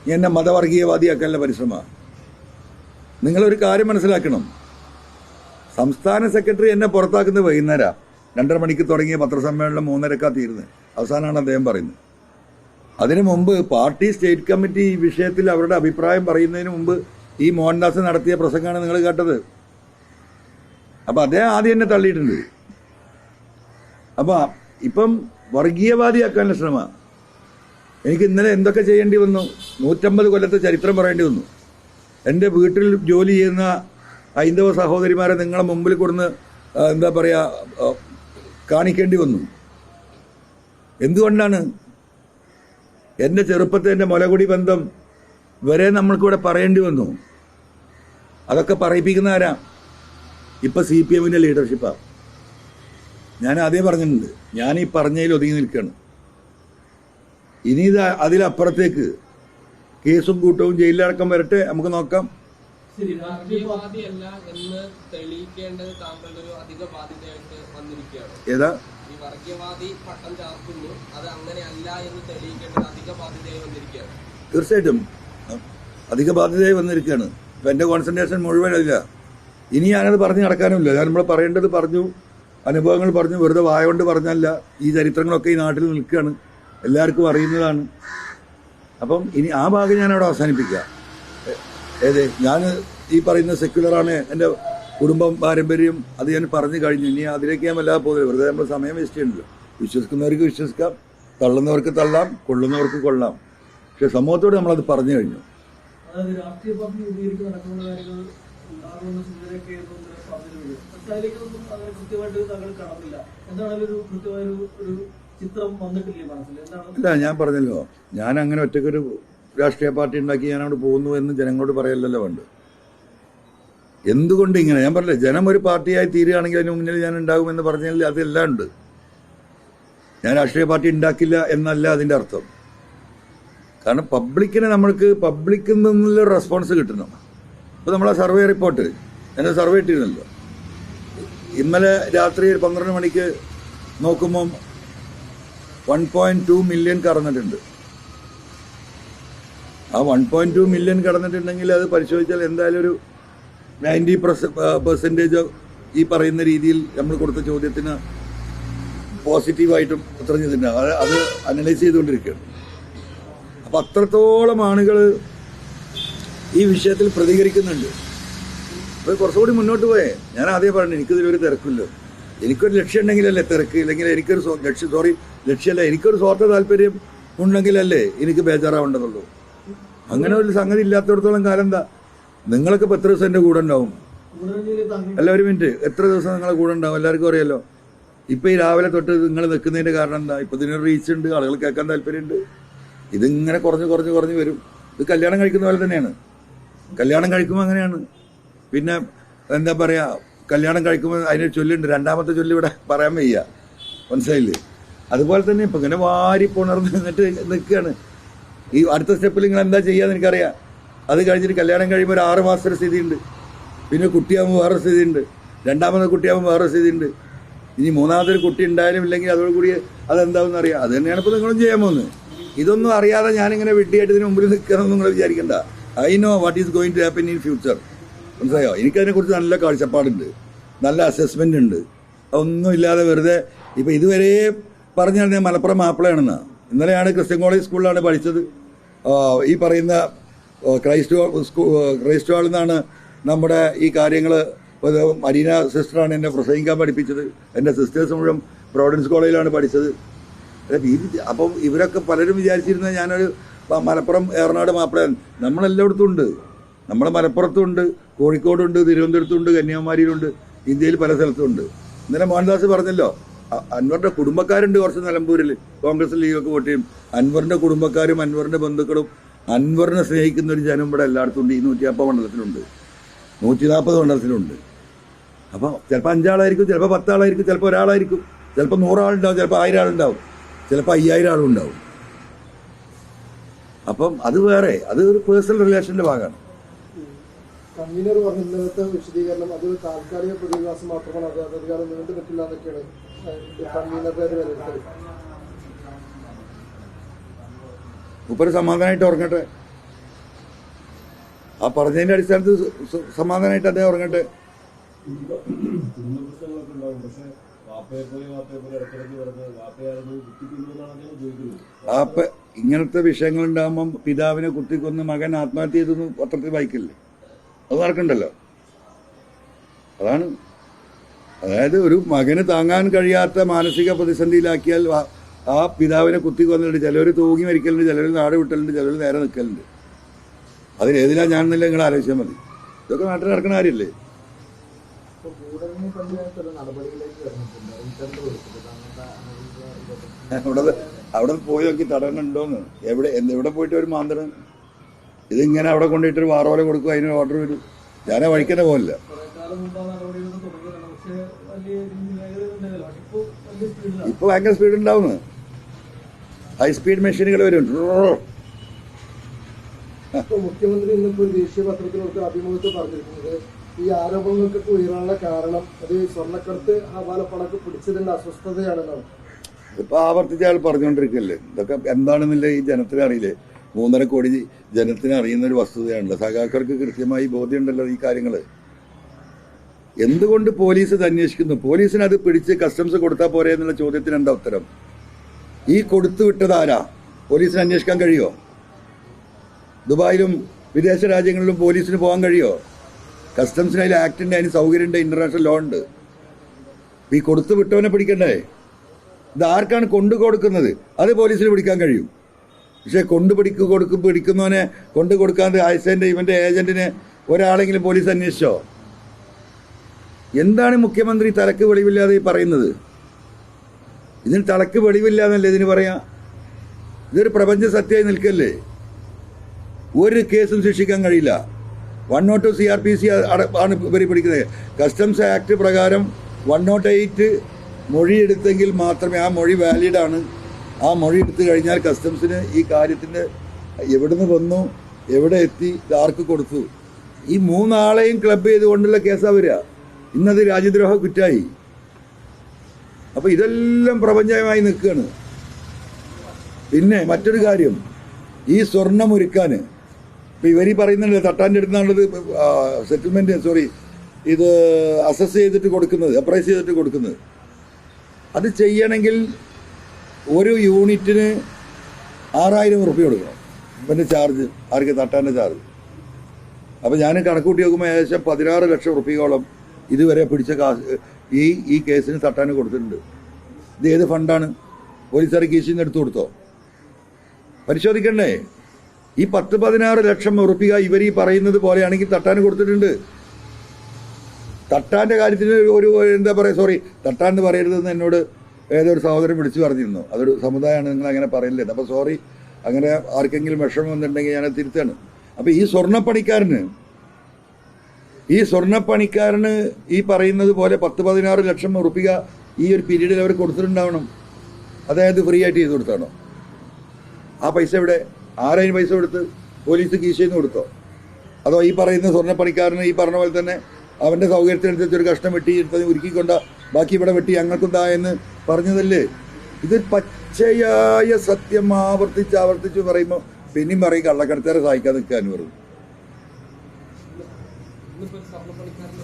Speaker 1: എന്നെ മതവർഗീയവാദിയാക്കാനുള്ള പരിശ്രമ. നിങ്ങളൊരു കാര്യം മനസ്സിലാക്കണം. സംസ്ഥാന സെക്രട്ടറി എന്നെ പുറത്താക്കുന്നത് വൈകുന്നേരം. രണ്ടര മണിക്ക് തുടങ്ങിയ പത്രസമ്മേളനം മൂന്നരക്കാ തീരുന്നത് അവസാനമാണ് അദ്ദേഹം പറയുന്നത്. അതിനു മുമ്പ് പാർട്ടി സ്റ്റേറ്റ് കമ്മിറ്റി ഈ വിഷയത്തിൽ അവരുടെ അഭിപ്രായം പറയുന്നതിന് മുമ്പ് ഈ മോഹൻദാസ് നടത്തിയ പ്രസംഗമാണ് നിങ്ങൾ കേട്ടത്. അപ്പം അദ്ദേഹം ആദ്യം എന്നെ തള്ളിയിട്ടുണ്ട്. അപ്പം ഇപ്പം വർഗീയവാദിയാക്കാനുള്ള ശ്രമ. എനിക്ക് ഇന്നലെ എന്തൊക്കെ ചെയ്യേണ്ടി വന്നു? നൂറ്റമ്പത് കൊല്ലത്തെ ചരിത്രം പറയേണ്ടി വന്നു. എന്റെ വീട്ടിൽ ജോലി ചെയ്യുന്ന ഹൈന്ദവ സഹോദരിമാരെ നിങ്ങളെ മുമ്പിൽ കൊടുന്ന് എന്താ പറയുക കാണിക്കേണ്ടി വന്നു. എന്തുകൊണ്ടാണ്? എന്റെ ചെറുപ്പത്തെ എന്റെ മുലകുടി ബന്ധം വരെ നമ്മൾക്കിവിടെ പറയേണ്ടി വന്നു. അതൊക്കെ പറയിപ്പിക്കുന്ന ആരാ? ഇപ്പം സി പി എമ്മിന്റെ ലീഡർഷിപ്പാണ് ഞാൻ അതേ പറഞ്ഞിട്ടുണ്ട് ഞാൻ ഈ പറഞ്ഞതിൽ ഒതുങ്ങി നിൽക്കുകയാണ്. ഇനി ഇത് അതിലപ്പുറത്തേക്ക് കേസും കൂട്ടവും ജയിലിലടക്കം വരട്ടെ നമുക്ക് നോക്കാം. ഏതാ? തീർച്ചയായിട്ടും. അധിക ബാധ്യതയായി വന്നിരിക്കുകയാണ്. ഇപ്പം എന്റെ കോൺസെൻട്രേഷൻ മുഴുവൻ അതില്ല ഇനി ഞാനത് പറഞ്ഞു നടക്കാനുമില്ല. ഞാൻ നമ്മൾ പറയേണ്ടത് പറഞ്ഞു അനുഭവങ്ങൾ പറഞ്ഞു വെറുതെ വായ കൊണ്ട് പറഞ്ഞല്ല. ഈ ചരിത്രങ്ങളൊക്കെ ഈ നാട്ടിൽ നിൽക്കുകയാണ്. എല്ലാവർക്കും അറിയുന്നതാണ്. അപ്പം ഇനി ആ ഭാഗം ഞാൻ അവിടെ അവസാനിപ്പിക്കുക ഏത്? ഞാൻ ഈ പറയുന്ന സെക്യുലറാണ് എന്റെ കുടുംബം പാരമ്പര്യം അത് ഞാൻ പറഞ്ഞു കഴിഞ്ഞു. ഇനി അതിലേക്ക് ഞാൻ വല്ലാതെ പോകുന്നില്ല വെറുതെ നമ്മൾ സമയം വേസ്റ്റ് ചെയ്യണല്ലോ വിശ്വസിക്കുന്നവർക്ക് വിശ്വസിക്കാം. തള്ളുന്നവർക്ക് തള്ളാം. കൊള്ളുന്നവർക്ക് കൊള്ളാം. പക്ഷെ സമൂഹത്തോട് നമ്മളത് പറഞ്ഞു കഴിഞ്ഞു.
Speaker 2: അതായത്
Speaker 1: ഇല്ല ഞാൻ പറഞ്ഞല്ലോ. ഞാൻ അങ്ങനെ ഒറ്റയ്ക്കൊരു രാഷ്ട്രീയ പാർട്ടി ഉണ്ടാക്കി ഞാൻ അവിടെ പോകുന്നു എന്ന് ജനങ്ങളോട് പറയല്ലല്ലോ വേണ്ട എന്തുകൊണ്ട് ഇങ്ങനെ? ഞാൻ പറഞ്ഞില്ല ജനം ഒരു പാർട്ടിയായി തീരുകയാണെങ്കിൽ അതിന് മുന്നിൽ ഞാൻ ഉണ്ടാകുമെന്ന് പറഞ്ഞാൽ അതെല്ലാം ഉണ്ട്. ഞാൻ രാഷ്ട്രീയ പാർട്ടി ഉണ്ടാക്കില്ല എന്നല്ല അതിന്റെ അർത്ഥം. കാരണം പബ്ലിക്കിന് നമ്മൾക്ക് പബ്ലിക്കിൽ നിന്നുള്ള റെസ്പോൺസ് കിട്ടണം. ഇപ്പോൾ നമ്മളെ സർവേ റിപ്പോർട്ട് എന്നെ സർവേ ഇട്ടിരുന്നല്ലോ. ഇന്നലെ രാത്രി പന്ത്രണ്ട് മണിക്ക് നോക്കുമ്പം വൺ പോയിന്റ് ടു മില്യൺ കടന്നിട്ടുണ്ട്. ആ വൺ പോയിന്റ് ടു മില്യൺ കടന്നിട്ടുണ്ടെങ്കിൽ അത് പരിശോധിച്ചാൽ എന്തായാലും ഒരു നയന്റി പെർസെന്റേജ് ഈ പറയുന്ന രീതിയിൽ നമ്മൾ കൊടുത്ത ചോദ്യത്തിന് പോസിറ്റീവായിട്ടും ഉത്തരം അത് അത് അനലൈസ് ചെയ്തുകൊണ്ടിരിക്കുകയാണ്. അപ്പം അത്രത്തോളം ആളുകൾ ഈ വിഷയത്തിൽ പ്രതികരിക്കുന്നുണ്ട്. അപ്പോൾ കുറച്ചുകൂടി മുന്നോട്ട് പോയേ. ഞാൻ ആദ്യം പറഞ്ഞു എനിക്കിതിലൊരു തിരക്കില്ല. എനിക്കൊരു ലക്ഷ്യം ഉണ്ടെങ്കിലല്ലേ തിരക്ക് ഇല്ലെങ്കിൽ എനിക്കൊരു ലക്ഷ്യം സോറി ലക്ഷ്യമല്ല? എനിക്കൊരു സ്വാർത്ഥ താല്പര്യം ഉണ്ടെങ്കിലല്ലേ എനിക്ക് ബേജാറാവേണ്ടതുള്ളൂ അങ്ങനെ ഒരു സംഗതി ഇല്ലാത്തടത്തോളം കാലം എന്താ? നിങ്ങളൊക്കെ ഇപ്പം എത്ര ദിവസം എന്റെ കൂടെ ഉണ്ടാവും? അല്ല ഒരു മിനിറ്റ്. എത്ര ദിവസം നിങ്ങളെ കൂടെ ഉണ്ടാവും? എല്ലാവർക്കും അറിയാലോ. ഇപ്പം ഈ രാവിലെ തൊട്ട് നിങ്ങൾ നിൽക്കുന്നതിന്റെ കാരണം എന്താ? ഇപ്പം ഇതിനൊരു റീച്ച് ഉണ്ട് ആളുകൾ കേൾക്കാൻ താല്പര്യമുണ്ട്. ഇതിങ്ങനെ കുറഞ്ഞ് കുറഞ്ഞ് കുറഞ്ഞ് വരും. ഇത് കല്യാണം കഴിക്കുന്ന പോലെ തന്നെയാണ്. കല്യാണം കഴിക്കുമ്പോൾ അങ്ങനെയാണ്. പിന്നെ എന്താ പറയുക കല്യാണം കഴിക്കുമ്പോൾ അതിന് ചൊല്ലുണ്ട്. രണ്ടാമത്തെ ചൊല്ലിവിടെ പറയാൻ വയ്യ. മനസ്സിലായില്ലേ? അതുപോലെ തന്നെ ഇപ്പം ഇങ്ങനെ വാരി പുണർന്ന് നിന്നിട്ട് നിൽക്കുകയാണ്. ഈ അടുത്ത സ്റ്റെപ്പിൽ നിങ്ങൾ എന്താ ചെയ്യാന്ന് എനിക്കറിയാം. അത് കഴിഞ്ഞിട്ട് കല്യാണം കഴിയുമ്പോൾ ഒരു ആറ് മാസത്തെ സ്ഥിതിയുണ്ട്. പിന്നെ കുട്ടിയാകുമ്പോൾ വേറെ സ്ഥിതിയുണ്ട്. രണ്ടാമത്തെ കുട്ടിയാകുമ്പോൾ വേറെ സ്ഥിതിയുണ്ട്. ഇനി മൂന്നാമതൊരു കുട്ടി ഉണ്ടായാലും ഇല്ലെങ്കിൽ അതോടുകൂടി അതെന്താണെന്ന് അറിയാം. അത് തന്നെയാണ് ഇപ്പോൾ നിങ്ങളും ചെയ്യാൻ പോകുന്നത്. ഇതൊന്നും അറിയാതെ ഞാനിങ്ങനെ വെട്ടിയായിട്ട് ഇതിന് മുമ്പിൽ നിൽക്കണമെന്ന് നിങ്ങൾ വിചാരിക്കണ്ട. I know what is going to happen in future മനസ്സിലായോ? എനിക്കതിനെക്കുറിച്ച് നല്ല കാഴ്ചപ്പാടുണ്ട്. നല്ല അസസ്മെന്റ് ഉണ്ട്. അതൊന്നും ഇല്ലാതെ വെറുതെ ഇപ്പം ഇതുവരെ പറഞ്ഞാൽ ഞാൻ മലപ്പുറം മാപ്പിളയാണെന്ന്. ഇന്നലെയാണ് ക്രിസ്ത്യൻ കോളേജ് സ്കൂളിലാണ് പഠിച്ചത്. ഈ പറയുന്ന ക്രൈസ്റ്റ് ക്രൈസ്റ്റ് ഹാളിൽ നിന്നാണ് നമ്മുടെ ഈ കാര്യങ്ങൾ മരീന സിസ്റ്ററാണ് എന്നെ പ്രസംഗിക്കാൻ പഠിപ്പിച്ചത്. എന്റെ സിസ്റ്റേഴ്സ് മുഴുവൻ പ്രോവിഡൻസ് കോളേജിലാണ് പഠിച്ചത്. അപ്പം ഇവരൊക്കെ പലരും വിചാരിച്ചിരുന്ന ഞാനൊരു മലപ്പുറം ഏറനാട് മാപ്പിളയാണ്. നമ്മളെല്ലായിടത്തും ഉണ്ട്. നമ്മളെ മലപ്പുറത്തുണ്ട് കോഴിക്കോടുണ്ട് തിരുവനന്തപുരത്തുണ്ട് കന്യാകുമാരിയിലുണ്ട് ഇന്ത്യയിൽ പല സ്ഥലത്തുണ്ട് ഇന്നലെ മോഹൻദാസ് പറഞ്ഞല്ലോ അൻവറിന്റെ കുടുംബക്കാരുണ്ട് കുറച്ച് നിലമ്പൂരിൽ കോൺഗ്രസ് ലീഗൊക്കെ വോട്ട് ചെയ്യും. അൻവറിന്റെ കുടുംബക്കാരും അൻവറിന്റെ ബന്ധുക്കളും അൻവറിനെ സ്നേഹിക്കുന്ന ഒരു ജനം ഇവിടെ എല്ലായിടത്തും ഉണ്ട്. ഈ നൂറ്റി നാൽപ്പത് മണ്ഡലത്തിലുണ്ട്. നൂറ്റി നാൽപ്പത് മണ്ഡലത്തിലുണ്ട്. അപ്പോൾ ചിലപ്പോൾ അഞ്ചാളായിരിക്കും ചിലപ്പോൾ പത്താളായിരിക്കും ചിലപ്പോൾ ഒരാളായിരിക്കും. ചിലപ്പോൾ നൂറാളുണ്ടാവും ചിലപ്പോൾ ആയിരം ആളുണ്ടാവും ചിലപ്പോൾ അയ്യായിരം ആളുണ്ടാവും അപ്പം അത് വേറെ അത് ഒരു പേഴ്സണൽ റിലേഷന്റെ ഭാഗമാണ്.
Speaker 3: കൺവീനർ പറഞ്ഞ ഇന്നലത്തെ വിശദീകരണം അതൊരു താൽക്കാലിക പ്രതിഭാസം മാത്രമാണ്. അത് അധികാരം നീണ്ടു നിൽക്കില്ല എന്നൊക്കെയാണ് ഒരു
Speaker 1: സമാധാനമായിട്ട് ഉറങ്ങട്ടെ. ആ പറഞ്ഞതിന്റെ അടിസ്ഥാനത്തിൽ സമാധാനമായിട്ട് അദ്ദേഹം ഉറങ്ങട്ടെ. ഇങ്ങനത്തെ വിഷയങ്ങൾ ഉണ്ടാകുമ്പോൾ പിതാവിനെ കുത്തിക്കൊന്ന് മകൻ ആത്മഹത്യ ചെയ്തെന്ന് പത്രത്തിൽ വായിക്കില്ലേ? അത് നടക്കണ്ടല്ലോ. അതാണ് അതായത് ഒരു മകന് താങ്ങാൻ കഴിയാത്ത മാനസിക പ്രതിസന്ധിയിലാക്കിയാൽ ആ- പിതാവിനെ കുത്തി കൊന്നിട്ടുണ്ട് ചിലർ തൂങ്ങി മരിക്കലുണ്ട് ചിലർ നാട് വിട്ടലുണ്ട് ചിലർ നേരെ നിൽക്കലുണ്ട്. അതിലേതിലാ ഞാനെന്നില്ല നിങ്ങൾ ആലോചിച്ചാൽ മതി. ഇതൊക്കെ നാട്ടിൽ നടക്കുന്ന കാര്യമല്ലേ അവിടെ അവിടെ പോയി നോക്കി തടയണുണ്ടോന്ന് എവിടെ എന്ത് എവിടെ പോയിട്ട് ഒരു മാന്തണം ഇതിങ്ങനെ അവിടെ കൊണ്ടിട്ട് ഒരു വാറോല കൊടുക്കും അതിന് ഓർഡർ വരും. ഞാൻ വഴിക്കന്നെ പോകില്ല
Speaker 2: ഇപ്പോൾ
Speaker 1: ഭയങ്കര സ്പീഡ് ഉണ്ടാവുന്നു. ഹൈ സ്പീഡ് മെഷീനുകൾ വരും.
Speaker 3: മുഖ്യമന്ത്രി ഇന്നിപ്പോ ദേശീയ പത്രത്തിനൊക്കെ അഭിമുഖത്തിൽ പറഞ്ഞിരിക്കുന്നത് ഈ ആരോപണങ്ങൾക്കൊക്കെ ഉയരാനുള്ള കാരണം അത് സ്വർണക്കടത്ത് ഹവാല പണക്ക് പിടിച്ചതിന്റെ അസ്വസ്ഥതയാണെന്നാണ്
Speaker 1: ഇപ്പൊ ആവർത്തിച്ച ആൾ പറഞ്ഞുകൊണ്ടിരിക്കല്ലേ ഇതൊക്കെ എന്താണെന്നില്ല ഈ ജനത്തിന് അറിയില്ലേ? മൂന്നര കോടി ജനത്തിന് അറിയുന്ന ഒരു വസ്തുതയാണല്ലോ. സഖാക്കൾക്ക് കൃത്യമായി ബോധ്യമുണ്ടല്ലോ ഈ കാര്യങ്ങൾ. എന്തുകൊണ്ട് പോലീസ് ഇത് അന്വേഷിക്കുന്നു? പോലീസിന് അത് പിടിച്ച് കസ്റ്റംസ് കൊടുത്താൽ പോരെ എന്നുള്ള ചോദ്യത്തിന് എന്താ ഉത്തരം? ഈ കൊടുത്തു വിട്ടതാരാ പോലീസിന് അന്വേഷിക്കാൻ കഴിയോ? ദുബായിലും വിദേശ രാജ്യങ്ങളിലും പോലീസിന് പോകാൻ കഴിയോ? കസ്റ്റംസിന് അതിൽ ആക്ടിന്റെ അതിന് സൗകര്യമുണ്ട് ഇന്റർനാഷണൽ ലോ ഉണ്ട്. ഈ കൊടുത്തു വിട്ടവനെ പിടിക്കണ്ടേ? ഇത് ആർക്കാണ് കൊണ്ടു കൊടുക്കുന്നത്? അത് പോലീസിന് പിടിക്കാൻ കഴിയും. പക്ഷെ കൊണ്ടു പിടിക്ക് കൊടുക്കും പിടിക്കുന്നവനെ കൊണ്ടു കൊടുക്കാതെ ആയസന്റെ ഇവന്റെ ഏജന്റിനെ ഒരാളെങ്കിലും പോലീസ് അന്വേഷിച്ചോ? എന്താണ് മുഖ്യമന്ത്രി തലക്ക് വെളിവില്ലാതെ പറയുന്നത്? ഇതിന് തലക്ക് വെളിവില്ലാന്നല്ലേ ഇതിന് പറയാ? ഇതൊരു പ്രപഞ്ച സത്യമായി നിൽക്കല്ലേ? ഒരു കേസും ശിക്ഷിക്കാൻ കഴിയില്ല. One nought two C R P C ആണ് ഇവർ പിടിക്കുന്നത് കസ്റ്റംസ് ആക്ട് പ്രകാരം വൺ നോട്ട് എയ്റ്റ് മൊഴി എടുത്തെങ്കിൽ മാത്രമേ ആ മൊഴി വാലിഡ് ആണ്. ആ മൊഴി എടുത്തു കഴിഞ്ഞാൽ കസ്റ്റംസിന് ഈ കാര്യത്തിന്റെ എവിടുന്ന് വന്നു എവിടെ എത്തി ആർക്ക് കൊടുത്തു? ഈ മൂന്നാളെയും ക്ലബ് ചെയ്തുകൊണ്ടുള്ള കേസാണ് വരിക. ഇന്നത് രാജ്യദ്രോഹ കുറ്റായി. അപ്പൊ ഇതെല്ലാം പ്രപഞ്ചമായി നിൽക്കുകയാണ്. പിന്നെ മറ്റൊരു കാര്യം ഈ സ്വർണം ഒരുക്കാന് ഇപ്പൊ ഇവർ പറയുന്നുണ്ട് തട്ടാന്റെ അടുത്താണുള്ളത് സെറ്റിൽമെന്റ് സോറി ഇത് അസസ് ചെയ്തിട്ട് കൊടുക്കുന്നത് അപ്രൈസ് ചെയ്തിട്ട് കൊടുക്കുന്നത്. അത് ചെയ്യണമെങ്കിൽ ഒരു യൂണിറ്റിന് ആറായിരം ഉറുപ്പ്യ കൊടുക്കണം. ഇവന്റെ ചാർജ് ആർക്ക് തട്ടാന്റെ ചാർജ്. അപ്പോൾ ഞാൻ കണക്കൂട്ടി നോക്കുമ്പോൾ ഏകദേശം പതിനാറ് ലക്ഷം ഉറുപ്പ്യയോളം ഇതുവരെ പിടിച്ച കാശ് ഈ ഈ കേസിന് തട്ടാൻ കൊടുത്തിട്ടുണ്ട്. ഇത് ഏത് ഫണ്ടാണ്? പോലീസ് കേസിൽ നിന്ന് എടുത്തു കൊടുത്തോ? പരിശോധിക്കണ്ടേ? ഈ പത്ത് പതിനാറ് ലക്ഷം ഉറപ്പിക ഇവർ ഈ പറയുന്നത് പോലെയാണെങ്കിൽ തട്ടാൻ കൊടുത്തിട്ടുണ്ട്. തട്ടാന്റെ കാര്യത്തിന് ഒരു ഒരു എന്താ പറയുക സോറി തട്ടാൻ എന്ന് പറയരുതെന്ന് എന്നോട് ഏതൊരു സഹോദരൻ വിളിച്ചു പറഞ്ഞിരുന്നു. അതൊരു സമുദായമാണ് നിങ്ങൾ അങ്ങനെ പറയില്ലേ അപ്പോൾ സോറി അങ്ങനെ ആർക്കെങ്കിലും വിഷമം വന്നിട്ടുണ്ടെങ്കിൽ ഞാൻ തിരുത്താണ്. അപ്പോൾ ഈ സ്വർണപ്പണിക്കാരന് ഈ സ്വർണപ്പണിക്കാരന് ഈ പറയുന്നത് പോലെ പത്ത് പതിനാറ് ലക്ഷം ഉറപ്പിക ഈ ഒരു പീരീഡിൽ അവർ കൊടുത്തിട്ടുണ്ടാവണം. അതായത് ഫ്രീ ആയിട്ട് ചെയ്ത് കൊടുത്താണോ? ആ പൈസ എവിടെ? ആരായി പൈസ കൊടുത്ത് പോലീസ് കീശയിൽ നിന്ന് കൊടുത്തോ? അതോ ഈ പറയുന്ന സ്വർണപ്പണിക്കാരന് ഈ പറഞ്ഞ പോലെ തന്നെ അവന്റെ സൗകര്യത്തിനനുസരിച്ച് ഒരു കഷ്ണം വെട്ടി എടുത്തത് ഉരുക്കിക്കൊണ്ട ബാക്കി ഇവിടെ വെട്ടി ഞങ്ങൾക്കുണ്ടാ എന്ന് പറഞ്ഞതല്ലേ? ഇത് പച്ചയായ സത്യം ആവർത്തിച്ച് ആവർത്തിച്ച് പറയുമ്പോൾ പിന്നെയും പറയും കള്ളക്കടത്തേറെ സഹായിക്കാതെ നിൽക്കാൻ വെറും
Speaker 4: ഇന്നിപ്പോ ഒരു സ്വർണപ്പണിക്കാരന്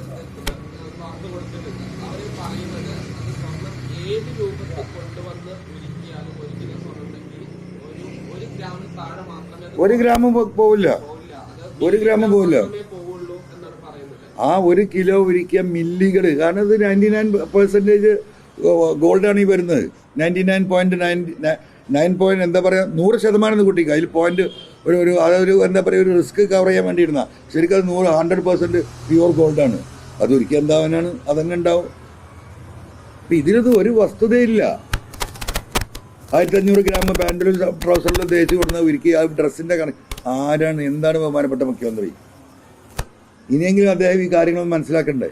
Speaker 4: ഒരു വാർത്ത കൊടുത്തിട്ടുണ്ട് അവർ പറയുന്നത് അത് സ്വർണം ഏത് രൂപത്തിൽ കൊണ്ടുവന്ന് ഒരുക്കിയാലും ഒരു കിലോ സ്വർണം ഒരു ഒരു ഗ്രാമിന് താഴെ മാത്രമേ അത്
Speaker 1: ഒരു ഗ്രാമം പോ- പോവില്ല.
Speaker 4: അത്
Speaker 1: ഒരു ഗ്രാമം പോവില്ല.
Speaker 4: മാത്രമേ പോവുള്ളൂ എന്നാണ് പറയുന്നത്.
Speaker 1: ആ ഒരു കിലോ ഉരുക്കിയ മില്ലികൾ കാരണം ഇത് നയന്റി നയൻ പെർസെന്റേജ് ഗോൾഡാണ് ഈ വരുന്നത്. Ninety nine point nine nine point എന്താ പറയുക നൂറ് ശതമാനം എന്ന് കൂട്ടിക്കുക അതിൽ പോയിന്റ് ഒരു ഒരു അതൊരു എന്താ പറയുക ഒരു റിസ്ക് കവർ ചെയ്യാൻ വേണ്ടി വേണ്ടിയിരുന്ന. ശരിക്കും അത് നൂറ് ഹൺഡ്രഡ് പെർസെന്റ് പ്യുവർ ഗോൾഡാണ് അത് ഒരിക്കൽ എന്താവാനാണ് അതന്നെ ഉണ്ടാവും. അപ്പം ഇതിനത് ഒരു വസ്തുതയില്ല. ആയിരത്തി അഞ്ഞൂറ് ഗ്രാം പാന്റിലും ട്രൗസറിലും തേച്ച് കൊടുന്ന ഒരുക്കി ആ ഡ്രസ്സിന്റെ കണക്ക് ആരാണ് എന്താണ് ബഹുമാനപ്പെട്ട മുഖ്യമന്ത്രി? ഇനിയെങ്കിലും അദ്ദേഹം ഈ കാര്യങ്ങളൊന്നും മനസ്സിലാക്കണ്ടേ?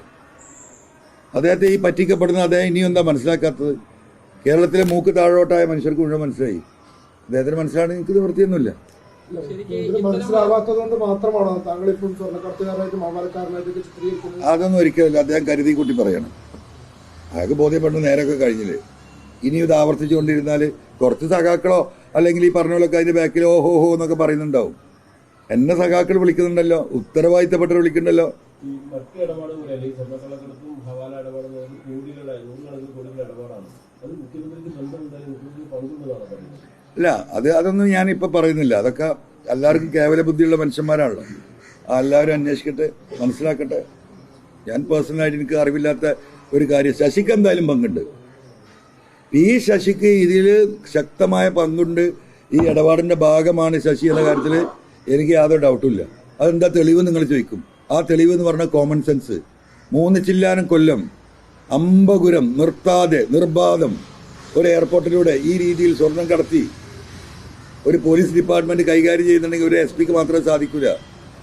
Speaker 1: അദ്ദേഹത്തെ ഈ പറ്റിക്കപ്പെടുന്ന അദ്ദേഹം ഇനിയും എന്താ മനസ്സിലാക്കാത്തത്? കേരളത്തിലെ മൂക്ക് താഴോട്ടായ മനുഷ്യർക്ക് മുഴുവൻ മനസ്സിലായി. അദ്ദേഹത്തിന് മനസ്സിലാണ് എനിക്ക് നിവൃത്തിയൊന്നുമില്ല
Speaker 3: മാത്രമാണോ താങ്കൾ ഇപ്പം
Speaker 1: അതൊന്നും ഒരിക്കലില്ല അദ്ദേഹം കരുതി കൂട്ടി പറയണം. അയാൾക്ക് ബോധ്യപ്പെടുന്ന നേരമൊക്കെ കഴിഞ്ഞില്ലേ? ഇനി ഇത് ആവർത്തിച്ചുകൊണ്ടിരുന്നാൽ കുറച്ച് സഖാക്കളോ അല്ലെങ്കിൽ ഈ പറഞ്ഞ പോലൊക്കെ ബാക്കിൽ ഓ ഹോ ഹോ എന്നൊക്കെ പറയുന്നുണ്ടാവും. എന്നെ സഖാക്കൾ വിളിക്കുന്നുണ്ടല്ലോ ഉത്തരവാദിത്തപ്പെട്ടവർ വിളിക്കുന്നുണ്ടല്ലോ. അല്ല അത് അതൊന്നും ഞാൻ ഇപ്പൊ പറയുന്നില്ല. അതൊക്കെ എല്ലാവർക്കും കേവല ബുദ്ധിയുള്ള മനുഷ്യന്മാരാണല്ലോ. എല്ലാവരും അന്വേഷിക്കട്ടെ മനസ്സിലാക്കട്ടെ. ഞാൻ പേഴ്സണലായിട്ട് എനിക്ക് അറിവില്ലാത്ത ഒരു കാര്യം ശശിക്ക് എന്തായാലും പങ്കുണ്ട്. ഈ ശശിക്ക് ഇതിൽ ശക്തമായ പങ്കുണ്ട്. ഈ ഇടപാടിന്റെ ഭാഗമാണ് ശശി എന്ന കാര്യത്തിൽ എനിക്ക് യാതൊരു ഡൗട്ടും ഇല്ല. അതെന്താ തെളിവ് നിങ്ങൾ ചോദിക്കും. ആ തെളിവ് എന്ന് പറഞ്ഞാൽ കോമൺ സെൻസ് മൂന്ന് ചില്ലാനും കൊല്ലം അമ്പകുരം നിർത്താതെ നിർബാധം ഒരു എയർപോർട്ടിലൂടെ ഈ രീതിയിൽ സ്വർണം കടത്തി ഒരു പോലീസ് ഡിപ്പാർട്ട്മെന്റ് കൈകാര്യം ചെയ്യുന്നുണ്ടെങ്കിൽ ഒരു എസ് പിക്ക് മാത്രമേ സാധിക്കില്ല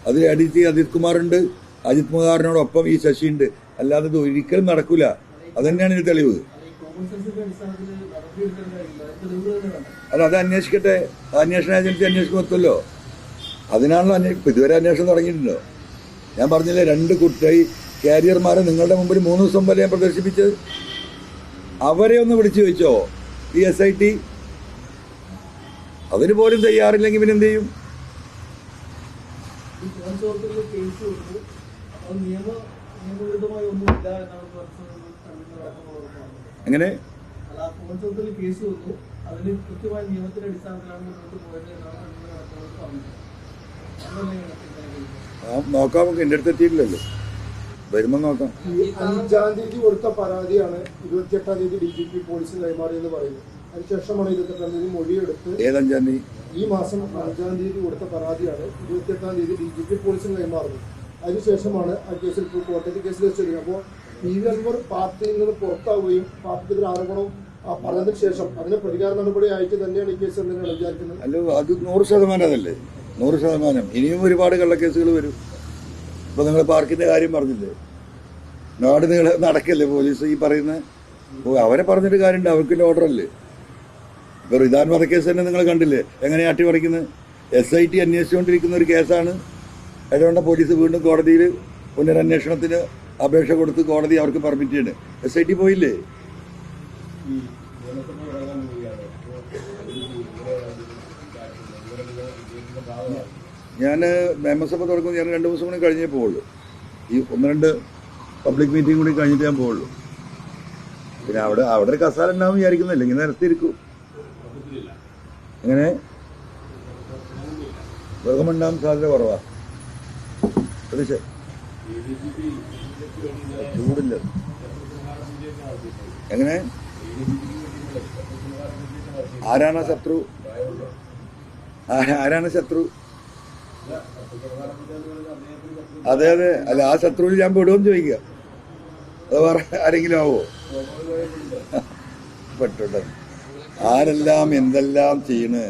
Speaker 1: അതിൽ അഡി ജി അജിത് കുമാറുണ്ട്. അജിത് കുമാറിനോടൊപ്പം ഈ ശശിയുണ്ട്. അല്ലാതെ ഇത് ഒരിക്കലും നടക്കൂല. അതന്നെയാണ് ഇതിന് തെളിവ്. അല്ല അത് അന്വേഷിക്കട്ടെ. അന്വേഷണ ഏജൻസി അന്വേഷിക്കും എത്തുമല്ലോ. അതിനാണല്ലോ അന്വേഷിക്കും ഇതുവരെ അന്വേഷണം തുടങ്ങിയിട്ടുണ്ടോ? ഞാൻ പറഞ്ഞില്ലേ രണ്ട് കുട്ടി കാരിയർമാരെ നിങ്ങളുടെ മുമ്പിൽ മൂന്ന് ദിവസം വരെ ഞാൻ പ്രദർശിപ്പിച്ചത്? അവരെ ഒന്ന് വിളിച്ചു ചോദിച്ചോ? ഈ എസ് ഐ ടി അതിന് പോലും തയ്യാറില്ലെങ്കിൽ പിന്നെ എന്ത് ചെയ്യും?
Speaker 2: നിയമ
Speaker 1: എങ്ങനെ? നോക്കാം നമുക്ക് എന്റെ അടുത്ത് എത്തിയിട്ടില്ലല്ലോ. വരുമ്പോൾ നോക്കാം.
Speaker 3: അഞ്ചാം തീയതി കൊടുത്ത പരാതിയാണ് ഇരുപത്തിയെട്ടാം തീയതി ഡി ജി പി പോലീസ് കൈമാറിയെന്ന് പറയുന്നത്. അതിനുശേഷമാണ് ഇരുപത്തെട്ടാം തീയതി മൊഴിയെടുത്ത്
Speaker 1: ഏതഞ്ചാം തീയതി?
Speaker 3: ഈ മാസം അഞ്ചാം തീയതി കൊടുത്ത പരാതിയാണ് ഇരുപത്തിയെട്ടാം തീയതി ഡി ജി പി പോലീസിന് കൈമാറുന്നത്. അതിനുശേഷമാണ് ആ കേസിൽ കോട്ടയത്ത് കേസിൽ വെച്ചിരിക്കുന്നത് അപ്പോൾ പി വി അൻവർ പാർട്ടിയിൽ നിന്ന് പുറത്താവുകയും പാർട്ടിക്കെതിരെ ആരോപണം പറഞ്ഞതിന് ശേഷം അതിന് പ്രതികാര നടപടി ആയിട്ട് തന്നെയാണ് ഈ കേസ് എന്ന് വിചാരിക്കുന്നത്?
Speaker 1: അല്ല അത് നൂറ് ശതമാനം അതല്ലേ? നൂറ് ശതമാനം. ഇനിയും ഒരുപാട് കള്ളക്കേസുകൾ വരും. ഇപ്പൊ നിങ്ങൾ പാർക്കിന്റെ കാര്യം പറഞ്ഞില്ലേ? നാട് നിങ്ങൾ നടക്കല്ലേ പോലീസ് ഈ പറയുന്ന? അവരെ പറഞ്ഞിട്ട് കാര്യമുണ്ട്. അവർക്കിന്റെ ഓർഡർ അല്ലേ? ഇപ്പൊ റിദാൻ വധക്കേസ് തന്നെ നിങ്ങൾ കണ്ടില്ലേ? എങ്ങനെയാ അട്ടിമറിക്കുന്നത്? എസ് ഐ ടി അന്വേഷിച്ചുകൊണ്ടിരിക്കുന്ന ഒരു കേസാണ്. അതുകൊണ്ട് പോലീസ് വീണ്ടും കോടതിയിൽ പുനരന്വേഷണത്തിന് അപേക്ഷ കൊടുത്ത് കോടതി അവർക്ക് പെർമിറ്റ് ചെയ്യണ്. എസ് ഐ ടി പോയില്ലേ? ഞാൻ നിയമസഭ തുറക്കുന്നത് ഞാൻ രണ്ട് ദിവസം കൂടി കഴിഞ്ഞേ പോവുള്ളൂ. ഈ ഒന്ന് രണ്ട് പബ്ലിക് മീറ്റിംഗ് കൂടി കഴിഞ്ഞിട്ട് ഞാൻ പോവുള്ളൂ. പിന്നെ അവിടെ അവിടെ ഒരു കസാല ഉണ്ടാവും വിചാരിക്കുന്നില്ല ഇങ്ങനെ നിരത്തിയിരിക്കും.
Speaker 5: അങ്ങനെ
Speaker 1: എങ്ങനെ വേഗമുണ്ടാകാൻ സാധ്യത കുറവാ അത് ശ-
Speaker 5: A D G P BJP വേണ്ടിയുള്ള
Speaker 1: ചൂടില്ല. എങ്ങനെ? ആരാണ് ശത്രു? ആരാ- ആരാണ് ശത്രു? അതെ അതെ. അല്ല ആ ശത്രുവിൽ ഞാൻ പെടുമെന്ന് ചോദിക്കുക. അത് വേറെ ആരെങ്കിലും ആവോ? പെട്ടുണ്ട് ആരെല്ലാം എന്തെല്ലാം ചെയ്യണ്?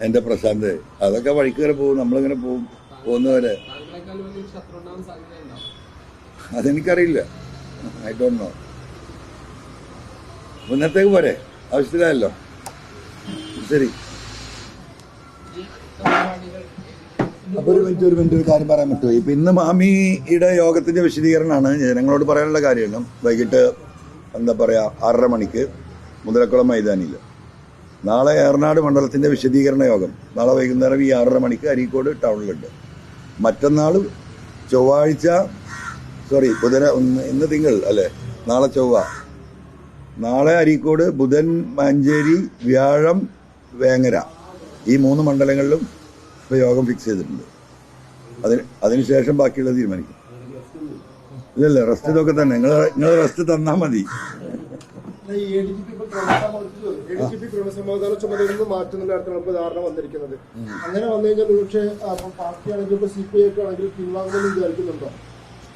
Speaker 1: എന്റെ പ്രശാന്ത്. അതൊക്കെ വഴിക്ക് വരെ പോകും. നമ്മളിങ്ങനെ പോകും. പോകുന്നവരെ അതെനിക്കറിയില്ല. ഐ ഡോണ്ട് നോ ഇന്നത്തേക്ക് പോരെ? ആവശ്യത്തിലായല്ലോ. ശരി. അപ്പൊ ഒരു മിനിറ്റ് ഒരു മിനിറ്റ് ഒരു കാര്യം പറയാൻ പറ്റുമോ? ഇപ്പൊ ഇന്ന് മാമിയുടെ യോഗത്തിന്റെ വിശദീകരണമാണ്. ജനങ്ങളോട് പറയാനുള്ള കാര്യമാണ്. വൈകിട്ട് എന്താ പറയാ ആറര മണിക്ക് മുതലക്കുളം മൈതാനിയിൽ നാളെ ഏറനാട് മണ്ഡലത്തിന്റെ വിശദീകരണ യോഗം. നാളെ വൈകുന്നേരം ഈ ആറര മണിക്ക് അരീക്കോട് ടൗണിലുണ്ട്. മറ്റന്നാൾ ചൊവ്വാഴ്ച സോറി ബുധന ഇന്ന് തിങ്കൾ അല്ലേ? നാളെ ചൊവ്വ. നാളെ അരീക്കോട് ബുധൻ മഞ്ചേരി വ്യാഴം വേങ്ങര. ഈ മൂന്ന് മണ്ഡലങ്ങളിലും ഇപ്പോൾ യോഗം ഫിക്സ് ചെയ്തിട്ടുണ്ട്. അതിന് അതിനുശേഷം ബാക്കിയുള്ളത് തീരുമാനിക്കും. ഇല്ലല്ല റെസ്റ്റ് ഇതൊക്കെ തന്നെ. നിങ്ങൾ നിങ്ങൾ റെസ്റ്റ് തന്നാൽ മതി.
Speaker 3: ക്രമസമാധാന ചുമതലയിൽ നിന്ന് മാറ്റുന്ന തരത്തിലാണ് ഇപ്പോൾ ധാരണ വന്നിരിക്കുന്നത്. അങ്ങനെ വന്നു കഴിഞ്ഞാൽ ഒരുപക്ഷെ പാർട്ടി ആണെങ്കിൽ ഇപ്പോൾ സി പി ഐ ഒക്കെ ആണെങ്കിൽ പിൻവാങ്ങുമെന്ന് വിചാരിക്കുന്നുണ്ടോ?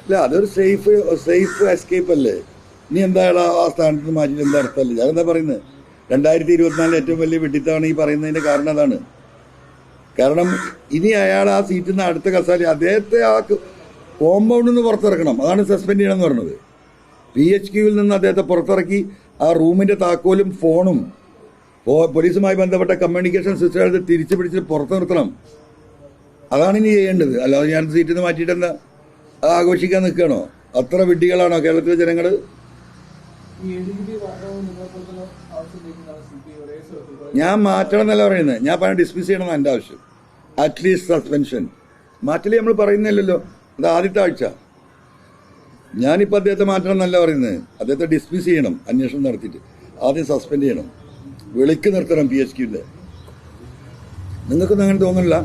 Speaker 1: അല്ല അതൊരു സേഫ് സേഫ് എസ്കേപ്പ് അല്ലേ? നീ എന്തായാലും ആ സ്ഥാനത്ത് നിന്ന് മാറ്റിയിട്ട് എന്താ അർത്ഥമല്ലേ? ഞാനെന്താ പറയുന്നത് രണ്ടായിരത്തി ഇരുപത്തിനാലിൽ ഏറ്റവും വലിയ വെട്ടിത്താണ് ഈ പറയുന്നതിന്റെ കാരണം അതാണ്. കാരണം ഇനി അയാൾ ആ സീറ്റിൽ നിന്ന് അടുത്ത കസാലി അദ്ദേഹത്തെ ആ കോമ്പൗണ്ടിൽ നിന്ന് പുറത്തിറക്കണം. അതാണ് സസ്പെൻഡ് ചെയ്യണമെന്ന് പറഞ്ഞത്. പി എച്ച് ക്യൂവിൽ നിന്ന് അദ്ദേഹത്തെ പുറത്തിറക്കി. ആ റൂമിന്റെ താക്കോലും ഫോണും പോലീസുമായി ബന്ധപ്പെട്ട കമ്മ്യൂണിക്കേഷൻ സിസ്റ്റം എടുത്ത് തിരിച്ചു പിടിച്ച് പുറത്തു നിർത്തണം. അതാണ് ഇനി ചെയ്യേണ്ടത്. അല്ലാതെ ഞാൻ സീറ്റിൽ നിന്ന് മാറ്റിയിട്ട് എന്താ ആഘോഷിക്കാൻ നിൽക്കണോ അത്ര വിഡ്ഢികളാണോ കേരളത്തിലെ ജനങ്ങൾ ഞാൻ മാറ്റണം എന്നല്ല പറയുന്നത് ഞാൻ പറഞ്ഞ ഡിസ്മിസ് ചെയ്യണം എന്റെ ആവശ്യം. അറ്റ്ലീസ്റ്റ് സസ്പെൻഷൻ മാറ്റൽ നമ്മൾ പറയുന്നില്ലല്ലോ അത് ആദ്യത്തെ ആഴ്ച. ഞാനിപ്പോൾ അദ്ദേഹത്തെ മാറ്റണം എന്നല്ല പറയുന്നത്. അദ്ദേഹത്തെ ഡിസ്മിസ് ചെയ്യണം അന്വേഷണം നടത്തിയിട്ട്. ആദ്യം സസ്പെൻഡ് ചെയ്യണം. വിളിക്ക് നിർത്തണം പി എച്ച് ക്യൂന്റെ നിങ്ങൾക്കൊന്നും അങ്ങനെ തോന്നുന്നില്ല?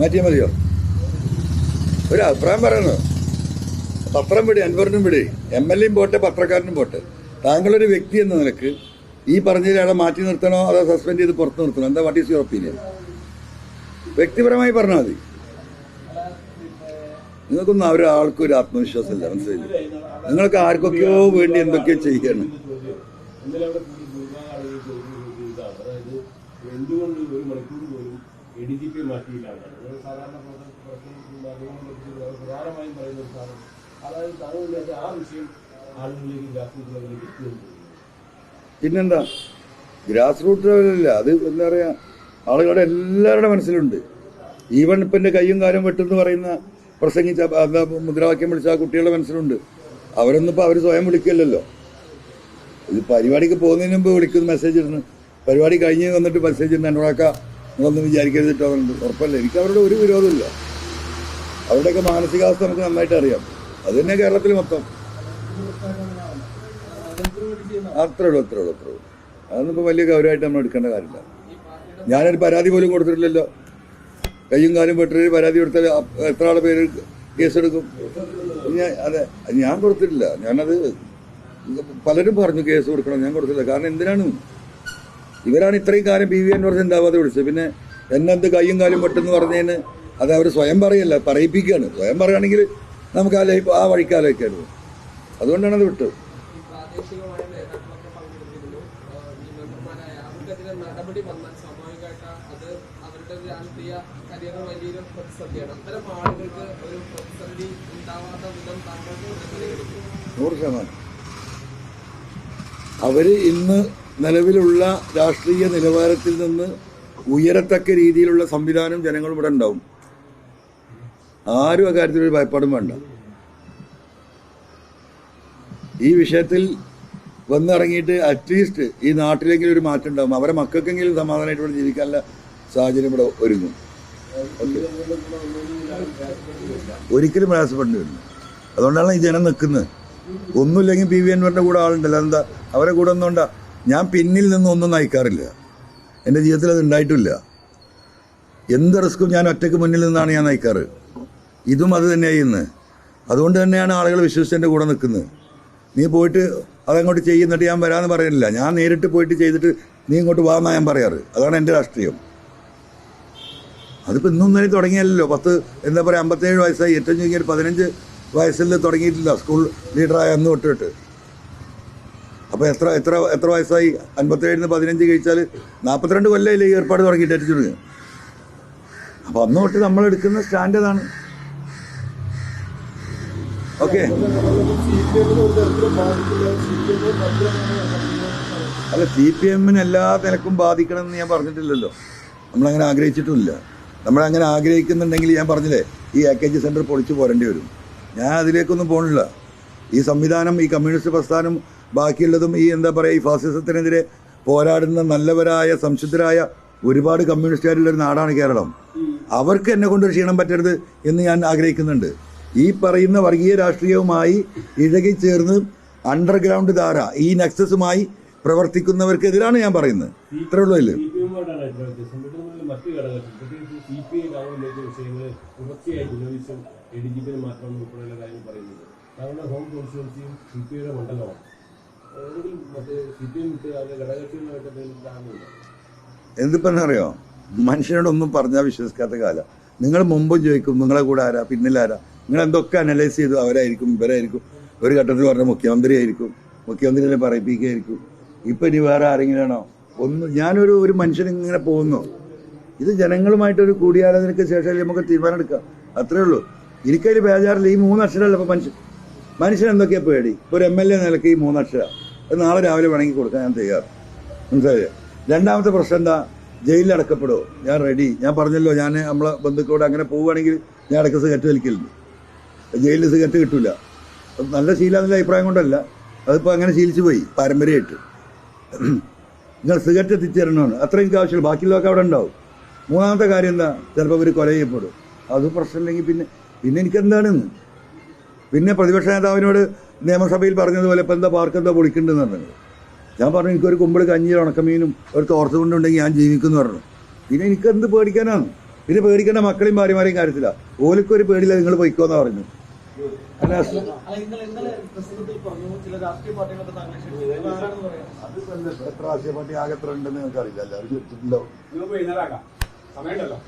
Speaker 1: മാറ്റിയാൽ മതിയോ? ഒരു അഭിപ്രായം പറയുന്നു പത്രം വിടി അൻവറിനും വിടി. എം എൽ എയും പോട്ടെ പത്രക്കാരനും പോട്ടെ. താങ്കളൊരു വ്യക്തി എന്ന നിലയ്ക്ക് ഈ അയാളെ മാറ്റി നിർത്തണോ? അതോ സസ്പെൻഡ് ചെയ്ത് പുറത്ത് നിർത്തണോ? എന്താ വാട്ട് ഈസ് യുവർ ഒപ്പീനിയൻ വ്യക്തിപരമായി പറഞ്ഞാൽ മതി. നിങ്ങൾക്കൊന്നും ഒരാൾക്കും ഒരു ആത്മവിശ്വാസമില്ല മനസ്സിലായി നിങ്ങൾക്ക് ആർക്കൊക്കെയോ വേണ്ടി എന്തൊക്കെയോ ചെയ്യണം.
Speaker 5: ഒരു മണിക്കൂർ സാധാരണ അതായത്
Speaker 1: പിന്നെന്താ? ഗ്രാസ് റൂട്ട് ലെവലല്ല അത് എന്താ പറയാ ആളുകളുടെ എല്ലാവരുടെ മനസ്സിലുണ്ട്. ഈവൻ ഇപ്പം എന്റെ കൈയും കാലും വെട്ടെന്ന് പറയുന്ന പ്രസംഗിച്ച മുദ്രാവാക്യം വിളിച്ച ആ കുട്ടികളുടെ മനസ്സിലുണ്ട്. അവരൊന്നും ഇപ്പോൾ അവർ സ്വയം വിളിക്കില്ലല്ലോ. ഇത് പരിപാടിക്ക് പോകുന്നതിന് മുമ്പ് വിളിക്കുന്ന മെസ്സേജ് ഇടുന്നു. പരിപാടി കഴിഞ്ഞ് വന്നിട്ട് മെസ്സേജ് ഇടുന്ന. എന്നോടൊക്കെ നിങ്ങളൊന്നും വിചാരിക്കരുതിട്ടോ കേട്ടോന്നുണ്ട് ഉറപ്പല്ല? എനിക്ക് അവരുടെ ഒരു വിരോധമില്ല. അവരുടെയൊക്കെ മാനസികാവസ്ഥ നമുക്ക് നന്നായിട്ട് അറിയാം. അത് തന്നെ കേരളത്തിൽ മൊത്തം. അത്രേ ഉള്ളൂ അത്രേ ഉള്ളൂ അത്രേ ഉള്ളൂ. അതൊന്നും ഇപ്പോൾ വലിയ ഗൗരവമായിട്ട് നമ്മൾ എടുക്കേണ്ട കാര്യമില്ല. ഞാനൊരു പരാതി പോലും കൊടുത്തിട്ടില്ലല്ലോ. കയ്യും കാലും വെട്ടൊരു പരാതി കൊടുത്താൽ എത്ര ആളെ പേര് കേസെടുക്കും? ഞാൻ അതെ. ഞാൻ കൊടുത്തിട്ടില്ല. ഞാനത് പലരും പറഞ്ഞു കേസ് കൊടുക്കണം. ഞാൻ കൊടുത്തില്ല. കാരണം എന്തിനാണ്? ഇവരാണ് ഇത്രയും കാലം ബി വി എൻ പറഞ്ഞ് എന്താവാതെ വിളിച്ചത്. പിന്നെ എന്നെന്ത് കയ്യും കാലും വെട്ടെന്ന് പറഞ്ഞതിന് അത് അവർ സ്വയം പറയല്ല പറയിപ്പിക്കുകയാണ്. സ്വയം പറയുകയാണെങ്കിൽ നമുക്ക് ആ ലൈഫ് ആ വഴിക്കാലേക്കായിരുന്നു അതുകൊണ്ടാണ് അത് വിട്ടത്.
Speaker 4: മെമ്പർമാരായ നടപടി വന്നാൽ സ്വാഭാവികമായിട്ട് അത് അവരുടെ രാഷ്ട്രീയ കരിയറിന് വലിയൊരു പ്രതിസന്ധിയാണ്. അത്തരം ആളുകൾക്ക് ഒരു പ്രതിസന്ധി ഉണ്ടാവാത്ത വിധം താങ്കൾക്ക്
Speaker 1: നൂറ് ശതമാനം. അവർ ഇന്ന് നിലവിലുള്ള രാഷ്ട്രീയ നിലവാരത്തിൽ നിന്ന് ഉയരത്തക്ക രീതിയിലുള്ള സംവിധാനം ജനങ്ങളും ഇവിടെ ഉണ്ടാവും. ആരും അക്കാര്യത്തിൽ ഒരു ഭയപ്പാടും വേണ്ട. ഈ വിഷയത്തിൽ വന്നിറങ്ങിയിട്ട് അറ്റ്ലീസ്റ്റ് ഈ നാട്ടിലെങ്കിലും ഒരു മാറ്റം ഉണ്ടാവും അവരെ മക്കൾക്കെങ്കിലും സമാധാനമായിട്ട് ഇവിടെ ജീവിക്കാനുള്ള സാഹചര്യം ഇവിടെ ഒരുങ്ങും. ഒരിക്കലും പ്രയാസപ്പെടേണ്ടി വരില്ല. അതുകൊണ്ടാണ് ഈ ജനം നിൽക്കുന്നത്. ഒന്നുമില്ലെങ്കിൽ പി വി അൻവറിന്റെ കൂടെ ആളുണ്ടല്ലോ. എന്താ അവരെ കൂടെ ഒന്നുകൊണ്ടാ ഞാൻ പിന്നിൽ നിന്ന് ഒന്നും നയിക്കാറില്ല. എന്റെ ജീവിതത്തിൽ അത് ഉണ്ടായിട്ടില്ല. എന്ത് റിസ്ക്കും ഞാൻ ഒറ്റയ്ക്ക് മുന്നിൽ നിന്നാണ് ഞാൻ നയിക്കാറ്? ഇതും അത് തന്നെയായി അതുകൊണ്ട് തന്നെയാണ് ആളുകൾ വിശ്വസിച്ച് എന്റെ കൂടെ നിൽക്കുന്നത്. നീ പോയിട്ട് അതങ്ങോട്ട് ചെയ്യുന്നിട്ട് ഞാൻ വരാമെന്ന് പറയുന്നില്ല. ഞാൻ നേരിട്ട് പോയിട്ട് ചെയ്തിട്ട് നീ ഇങ്ങോട്ട് വാ ഞാൻ പറയാറ്. അതാണ് എന്റെ രാഷ്ട്രീയം. അതിപ്പോൾ ഇന്നും ഇന്നലെ തുടങ്ങിയല്ലോ പത്ത് എന്താ പറയുക അമ്പത്തേഴ് വയസ്സായി. ഏറ്റവും ചുരുങ്ങിയ ഒരു പതിനഞ്ച് വയസ്സിൽ തുടങ്ങിയിട്ടില്ല സ്കൂൾ ലീഡറായ അന്ന് തൊട്ടിട്ട്. അപ്പോൾ എത്ര എത്ര എത്ര വയസ്സായി? അൻപത്തേഴിന് പതിനഞ്ച് കഴിച്ചാൽ നാൽപ്പത്തിരണ്ട് കൊല്ലമില്ലേ ഈ ഏർപ്പാട് തുടങ്ങിയിട്ട് ചുരുങ്ങി അപ്പോൾ അന്ന് തൊട്ട് നമ്മൾ എടുക്കുന്ന സ്റ്റാൻഡ് അതാണ്
Speaker 3: ഭദ്രമാണ്
Speaker 1: അല്ല സി പി എമ്മിന് എല്ലാ നിലക്കും ബാധിക്കണം എന്ന് ഞാൻ പറഞ്ഞിട്ടില്ലല്ലോ. നമ്മളങ്ങനെ ആഗ്രഹിച്ചിട്ടുമില്ല. നമ്മളങ്ങനെ ആഗ്രഹിക്കുന്നുണ്ടെങ്കിൽ ഞാൻ പറഞ്ഞില്ലേ ഈ എ കെ ജി സെന്റർ പൊളിച്ചു പോരേണ്ടി വരും. ഞാൻ അതിലേക്കൊന്നും പോകണില്ല ഈ സംവിധാനം ഈ കമ്മ്യൂണിസ്റ്റ് പ്രസ്ഥാനം ബാക്കിയുള്ളതും ഈ എന്താ പറയുക ഈ ഫാസിസത്തിനെതിരെ പോരാടുന്ന നല്ലവരായ സംശുദ്ധരായ ഒരുപാട് കമ്മ്യൂണിസ്റ്റുകാരുള്ള ഒരു നാടാണ് കേരളം. അവർക്ക് എന്നെ കൊണ്ട് ക്ഷീണം പറ്റരുത് എന്ന് ഞാൻ ആഗ്രഹിക്കുന്നുണ്ട്. ഈ പറയുന്ന വർഗീയ രാഷ്ട്രീയവുമായി ഇഴകിച്ചേർന്ന് അണ്ടർഗ്രൗണ്ട് ധാര ഈ നെക്സസുമായി പ്രവർത്തിക്കുന്നവർക്കെതിരാണ് ഞാൻ പറയുന്നത്. ഇത്രേ ഉള്ളൂ
Speaker 5: അതിൽ.
Speaker 1: എന്ത് പറഞ്ഞറിയോ? മനുഷ്യനോടൊന്നും പറഞ്ഞാൽ വിശ്വസിക്കാത്ത കാലം. നിങ്ങൾ മുമ്പും ചോദിക്കും നിങ്ങളെ കൂടെ ആരാ? പിന്നിലാരാ? നിങ്ങൾ എന്തൊക്കെ അനലൈസ് ചെയ്തു? അവരായിരിക്കും ഇവരായിരിക്കും. ഒരു ഘട്ടത്തിൽ പറഞ്ഞ മുഖ്യമന്ത്രി ആയിരിക്കും മുഖ്യമന്ത്രിനെ പറയിപ്പിക്കുകയായിരിക്കും. ഇപ്പം ഇനി വേറെ ആരെങ്കിലും ആണോ? ഒന്ന് ഞാനൊരു ഒരു മനുഷ്യൻ ഇങ്ങനെ പോകുന്നു. ഇത് ജനങ്ങളുമായിട്ടൊരു കൂടിയാലോചനയ്ക്ക് ശേഷം നമുക്ക് തീരുമാനം എടുക്കാം? അത്രേ ഉള്ളൂ. എനിക്കതിൽ ബേജാറില്ല. ഈ മൂന്ന് അക്ഷരമല്ല ഇപ്പം മനുഷ്യൻ. മനുഷ്യൻ എന്തൊക്കെയാ പേടി? ഒരു എം എൽ എ നിലയ്ക്ക് ഈ മൂന്നക്ഷര അത് നാളെ രാവിലെ വേണമെങ്കിൽ കൊടുക്കാൻ ഞാൻ തയ്യാറ്. മനസ്സിലായില്ലേ? രണ്ടാമത്തെ പ്രശ്നം എന്താ? ജയിലിൽ അടക്കപ്പെടുമോ ഞാൻ റെഡി ഞാൻ പറഞ്ഞല്ലോ ഞാൻ നമ്മളെ ബന്ധുക്കളോട് അങ്ങനെ പോവുകയാണെങ്കിൽ ഞാൻ ഇടയ്ക്ക് സിഗരറ്റ് ജയിലിൽ സിഗരറ്റ് കിട്ടില്ല നല്ല ശീലമെന്നുള്ള അഭിപ്രായം കൊണ്ടല്ല. അതിപ്പോൾ അങ്ങനെ ശീലിച്ചു പോയി പാരമ്പര്യമായിട്ട്. നിങ്ങൾ സിഗരറ്റ് എത്തിച്ചേരണമെന്ന്. അത്രയും ആവശ്യമുള്ളൂ. ബാക്കിയുള്ളതൊക്കെ അവിടെ ഉണ്ടാവും. മൂന്നാമത്തെ കാര്യം എന്താ? ചിലപ്പോൾ ഇവർ കൊല ചെയ്യപ്പെടും. അത് പ്രശ്നമില്ലെങ്കിൽ പിന്നെ പിന്നെ എനിക്കെന്താണെന്ന് പിന്നെ പ്രതിപക്ഷ നേതാവിനോട് നിയമസഭയിൽ പറഞ്ഞതുപോലെ ഇപ്പം എന്താ പാർക്ക് എന്താ പൊളിക്കേണ്ടതെന്ന് പറഞ്ഞു ഞാൻ പറഞ്ഞു എനിക്കൊരു കുമ്പിൾ കഞ്ഞിയിൽ ഉണക്കമീനും ഒരു തോർത്ത് കൊണ്ടുണ്ടെങ്കിൽ ഞാൻ ജീവിക്കുമെന്ന് പറഞ്ഞു. പിന്നെ എനിക്കെന്ത് പേടിക്കാനാണ്? പിന്നെ പേടിക്കേണ്ട മക്കളെയും ഭാര്യമാരെയും കാര്യത്തില്ല ഓലിക്കൊരു പേടിയില്ല നിങ്ങൾ പൊയ്ക്കോന്ന് പറഞ്ഞു അല്ല അതല്ലേ എത്ര രാഷ്ട്രീയ പാർട്ടി ആകെ എത്ര ഉണ്ടെന്ന് നിങ്ങൾക്ക് അറിയില്ല എല്ലാവരും ചോദിച്ചിട്ടുണ്ടാവും
Speaker 5: സമയമുണ്ടല്ലോ.